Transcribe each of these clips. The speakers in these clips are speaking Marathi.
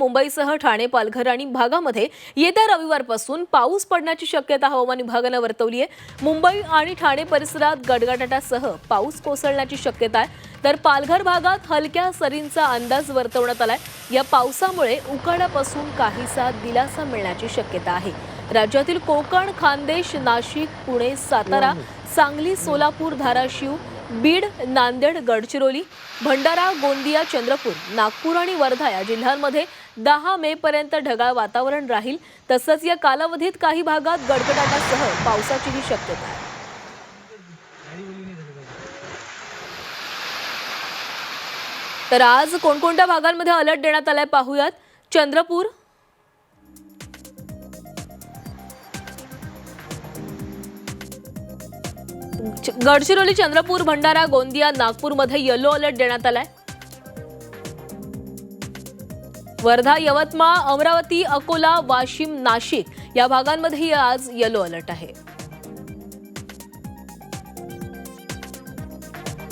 मुंबईसह ठाणे पालघर आणि भागामध्ये येत्या रविवारपासून पाऊस पडण्याची शक्यता हवामान विभागानं वर्तवली आहे मुंबई आणि ठाणे परिसरात गडगडाटासह पाऊस कोसळण्याची शक्यता आहे. तर पालघर भागात हलक्या सरींचा अंदाज वर्तवण्यात आलाय. या पावसामुळे उकाड्यापासून काहीसा दिलासा मिळण्याची शक्यता आहे. राज्यातील कोकण खानदेश नाशिक पुणे सातारा सांगली सोलापूर धाराशिव बीड नांदेड गडचिरोली भंडारा गोंदिया चंद्रपूर नागपूर आणि वर्धा या जिल्ह्यांमध्ये दहा मे पर्यंत ढगाळ वातावरण राहील. तसंच या कालावधीत काही भागात गडगडाटासह पावसाचीही शक्यता आहे. तर आज कोणकोणत्या भागांमध्ये अलर्ट देण्यात आलाय पाहूयात. चंद्रपूर. गडचिरोली चंद्रपूर भंडारा गोंदिया नागपूरमध्ये येलो अलर्ट देण्यात आलाय. वर्धा यवतमाळ अमरावती अकोला वाशिम नाशिक या भागांमध्येही आज येलो अलर्ट आहे.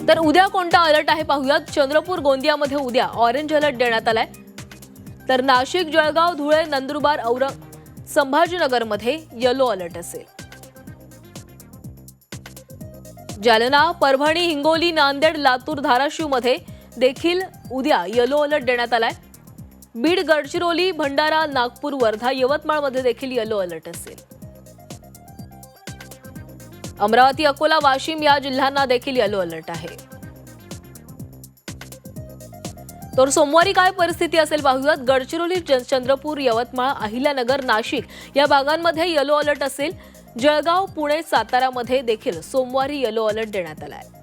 तर उद्या कोणता अलर्ट आहे पाहूयात. चंद्रपूर गोंदियामध्ये उद्या ऑरेंज अलर्ट देण्यात आलाय. तर नाशिक जळगाव धुळे नंदुरबार औरंग संभाजीनगरमध्ये येलो अलर्ट असेल. जालना परभणी हिंगोली नांदेड लातूर धाराशिवमध्ये देखील उद्या येलो अलर्ट देण्यात आलाय. बीड गडचिरोली भंडारा नागपूर वर्धा यवतमाळमध्ये देखील येलो अलर्ट असेल. अमरावती अकोला वाशिम या जिल्ह्यांना देखील येलो अलर्ट आहे. तर सोमवारी काय परिस्थिती असेल पाहूयात. गडचिरोली च- चंद्रपूर यवतमाळ अहिल्यानगर नाशिक या भागांमध्ये येलो अलर्ट असेल. जळगाव पुणे सातारामध्ये देखील सोमवारी येलो अलर्ट देण्यात आला आहे